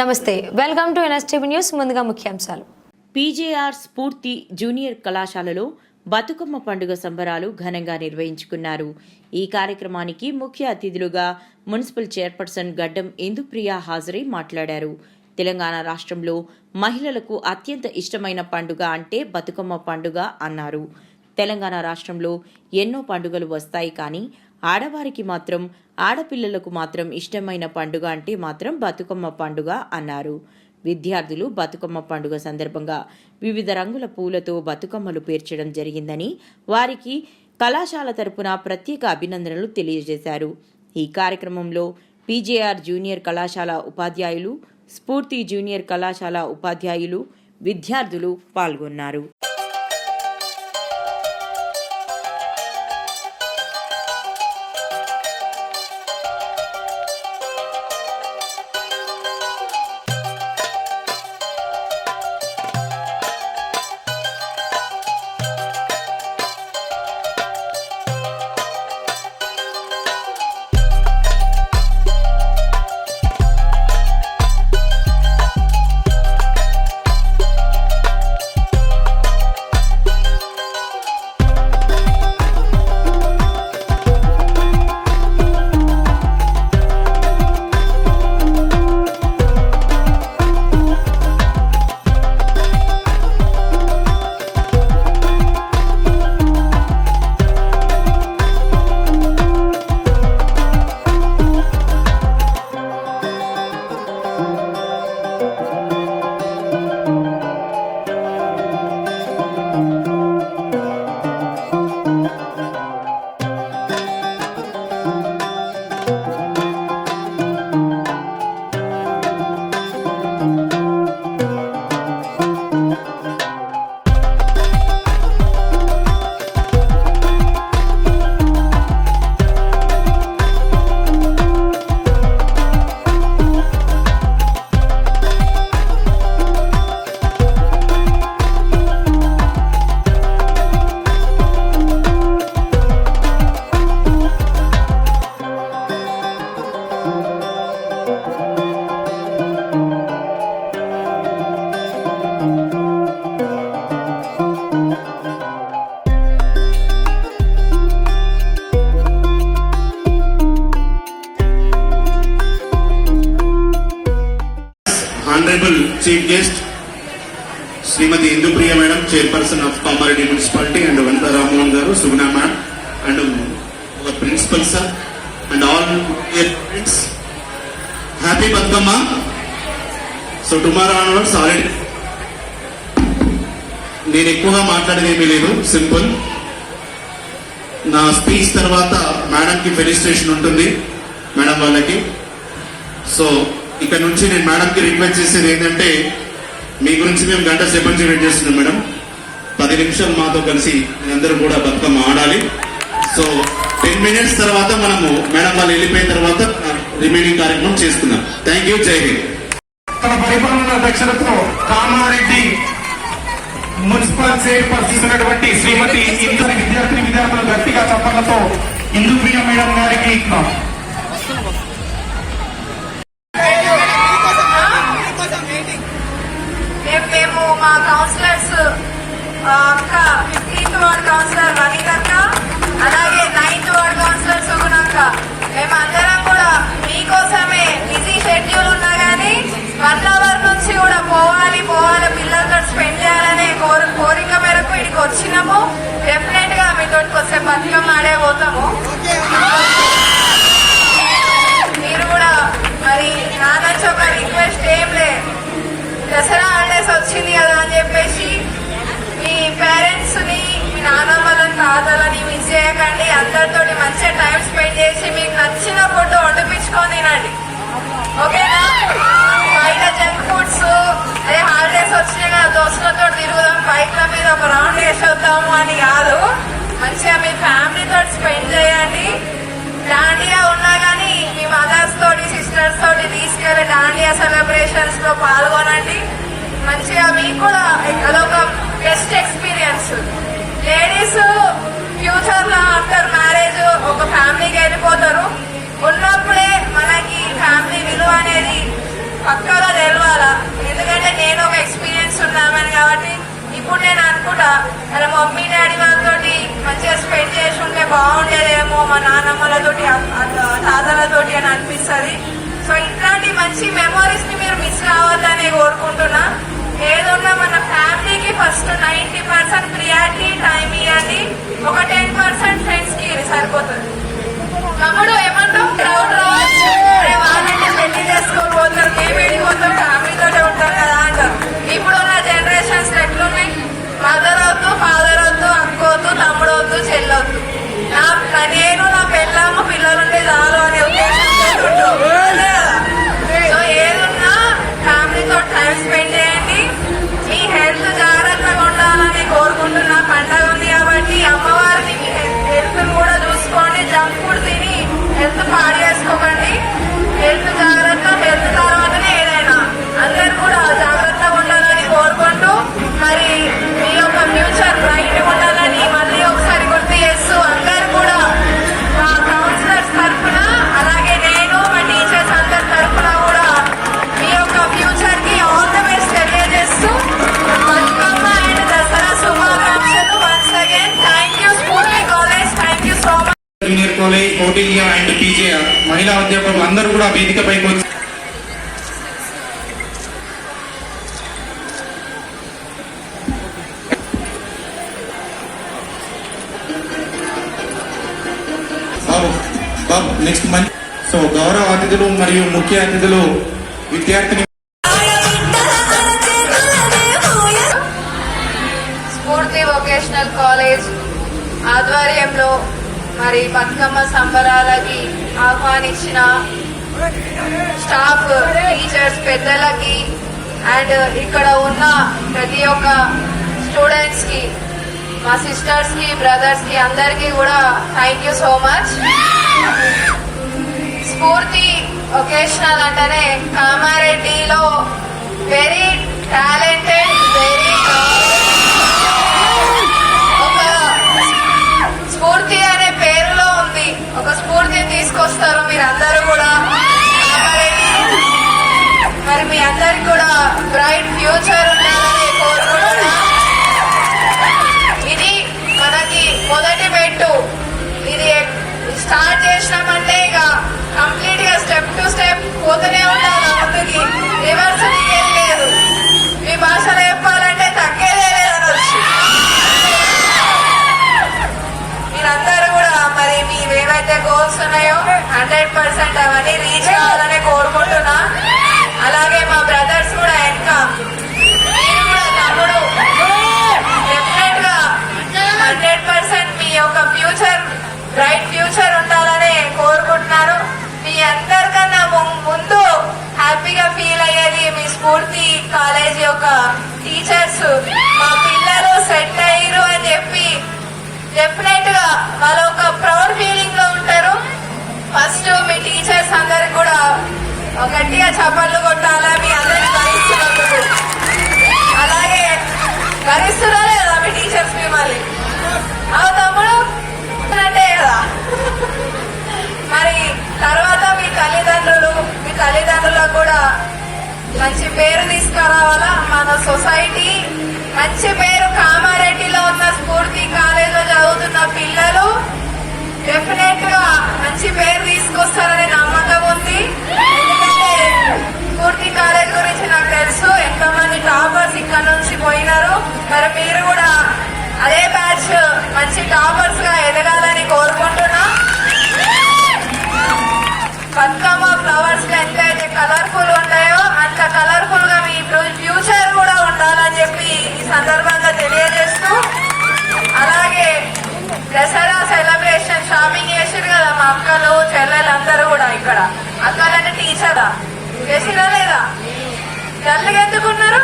నమస్తే welcome to NSTV news ముందుగా ముఖ్యాంశాలు. పీజేఆర్ స్ఫూర్తి జూనియర్ కళాశాలలో బతుకమ్మ పండుగ సంబరాలు ఘనంగా నిర్వహించుకున్నారు. ఈ కార్యక్రమానికి ముఖ్య అతిథులుగా మున్సిపల్ చైర్పర్సన్ గడ్డం ఇందుప్రియ హాజరై మాట్లాడారు. తెలంగాణ రాష్ట్రంలో మహిళలకు అత్యంత ఇష్టమైన పండుగ అంటే బతుకమ్మ పండుగ అన్నారు. తెలంగాణ రాష్ట్రంలో ఎన్నో పండుగలు వస్తాయి కానీ ఆడవారికి మాత్రం ఆడపిల్లలకు మాత్రం ఇష్టమైన పండుగ అంటే మాత్రం బతుకమ్మ పండుగ అన్నారు. విద్యార్థులు బతుకమ్మ పండుగ సందర్భంగా వివిధ రంగుల పూలతో బతుకమ్మలు పేర్చడం జరిగిందని వారికి కళాశాల తరపున ప్రత్యేక అభినందనలు తెలియజేశారు. ఈ కార్యక్రమంలో పీజేఆర్ జూనియర్ కళాశాల ఉపాధ్యాయులు స్ఫూర్తి జూనియర్ కళాశాల ఉపాధ్యాయులు విద్యార్థులు పాల్గొన్నారు. Honourable chief guest Shrimati Indupriya madam chairperson of Kamareddy municipality and Vanitha Ramohan garu Suguna ma'am and ఒక principal sir and all friends happy Bathukamma so tomorrow ఆనవర్స్ already నేను ఎక్కువగా మాట్లాడేది లేదు సింపుల్. నా స్పీచ్ తర్వాత మేడంకి ఫెలిస్ట్రేషన్ ఉంటుంది మేడం వాళ్ళకి. సో ఇక్కడ నుంచి నేను మేడంకి రిక్వెస్ట్ చేసేది ఏంటంటే మీ గురించి మేము గంట సేపటి నుంచి వెయిట్ చేస్తున్నాం మేడం. పది నిమిషాలు మాతో కలిసి అందరూ కూడా బతుకమ్మ ఆడాలి. సో టెన్ మినిట్స్ తర్వాత మనము మేడం వాళ్ళు వెళ్ళిపోయిన తర్వాత రిమైనింగ్ కార్యక్రమం చేస్తున్నాం. థ్యాంక్ యూ జై హింద్ తన పరిపాలన దక్షతతో కామారెడ్డి మున్సిపల్ చైర్పర్సన్ అయినటువంటి శ్రీమతి ఇందరి విద్యార్థిని విద్యార్థులు గట్టిగా చప్పట్లతో ఇందు ప్రియ మేడం గారికి ఇస్తున్నాం. కౌన్సిలర్స్ అక్క ఫిఫ్టీన్త్ వార్డ్ కౌన్సిలర్ వనిత అక్క అలాగే నైన్త్ వార్డ్ కౌన్సిలర్ సుగుణ అక్క మేము అందరం కూడా మీకోసమే బిజీ షెడ్యూల్ ఉన్నా కానీ వన్ అవర్ నుంచి కూడా పోవాలి పోవాలి పిల్లలతో స్పెండ్ చేయాలనే కోరిక మేరకు ఇక్కడికి వచ్చినాము. డెఫినెట్గా మీతో వస్తే బతుకమ్మ ఆడే పోతాం. నాన్నమ్మలను తాతలని మిస్ చేయకండి. అందరితోటి మంచిగా టైం స్పెండ్ చేసి మీకు నచ్చిన ఫుడ్ వండిపించుకొని తినండి ఓకేనా? బయట జంక్ ఫుడ్స్ అదే హాలిడేస్ వచ్చినాయి కదా దోస్తులతో తిరుగుదాం. బైక్ల మీద ఒక రౌండ్ వేసి వద్దాము అని కాదు. మంచిగా మీ ఫ్యామిలీతో స్పెండ్ చేయండి. దాండియా ఉన్నా కానీ మీ మదర్స్ తోటి సిస్టర్స్ తోటి తీసుకెళ్ళి దాండియా సెలబ్రేషన్స్లో పాల్గొనండి. మంచిగా మీకు కూడా అదొక బెస్ట్ ఎక్స్పీరియన్స్ లేడీస్ ఫ్యూచర్లో ఆఫ్టర్ మ్యారేజ్ ఒక ఫ్యామిలీకి వెళ్ళిపోతారు ఉన్నప్పుడే మనకి ఫ్యామిలీ విలువ అనేది పక్కలో తెలవాలా. ఎందుకంటే నేను ఒక ఎక్స్పీరియన్స్ ఉన్నామని కాబట్టి ఇప్పుడు నేను అనుకుంటా మన మమ్మీ డాడీ వాళ్ళతో మంచిగా స్పెండ్ చేసి ఉంటే బాగుండేదేమో మా నాన్నమ్మలతోటి తాతలతోటి అని అనిపిస్తుంది. సో ఇట్లాంటి మంచి మెమోరీస్ని మీరు మిస్ కావద్దని కోరుకుంటున్నా. ఏదో మన ఫ్యామిలీకి first ninety percent priority time ఇవ్వండి. ఒకటి సరిపోతుంది. తమ్ముడు ఓబీఈ అండ్ పీజే మహిళా అధ్యాపకులు అందరూ కూడా వేదికపైకి వచ్చి నెక్స్ట్ మంత్ సో గౌరవ అతిథులు మరియు ముఖ్య అతిథులు విద్యార్థిని స్ఫూర్తి వొకేషనల్ కాలేజ్ ఆధ్వర్యంలో మరి బతుకమ్మ సంబరాలకి ఆహ్వానించిన స్టాఫ్ టీచర్స్ పెద్దలకి అండ్ ఇక్కడ ఉన్న ప్రతి ఒక్క స్టూడెంట్స్కి మా సిస్టర్స్కి బ్రదర్స్కి అందరికీ కూడా thank you so much. Spoorthi vocational అంటేనే కామారెడ్డిలో వెరీ టాలెంటెడ్ వెరీ సెపరేట్గా వాళ్ళు ఒక ప్రౌడ్ ఫీలింగ్లో ఉంటారు. ఫస్ట్ మీ టీచర్స్ అందరికి కూడా గట్టిగా చప్పట్లు కొట్టాలా? మీ అందరి గరిస్తున్నందుకు అలాగే గరిస్తున్నారా లేదా మీ టీచర్స్ మిమ్మల్ని. అవు తమ్ముడు అంటే కదా? మరి తర్వాత మీ తల్లిదండ్రులు మీ తల్లిదండ్రులకు కూడా మంచి పేరు తీసుకురావాలా? మన సొసైటీ మంచి పేరు కామారెడ్డిలో ఉన్న స్ఫూర్తి కాలేజీలో చదువుతున్న పిల్లలు డెఫినెట్గా మంచి పేరు తీసుకొస్తారని నమ్మకం సందర్భంగా తెలియజేస్తూ అలాగే దసరా సెలబ్రేషన్ షాపింగ్ చేసారు కదా మా అక్కలు చెల్లెలందరూ కూడా ఇక్కడ. అక్కలంటే టీచరా? చేసిరా లేదా? చెల్లెలు ఎందుకున్నారు?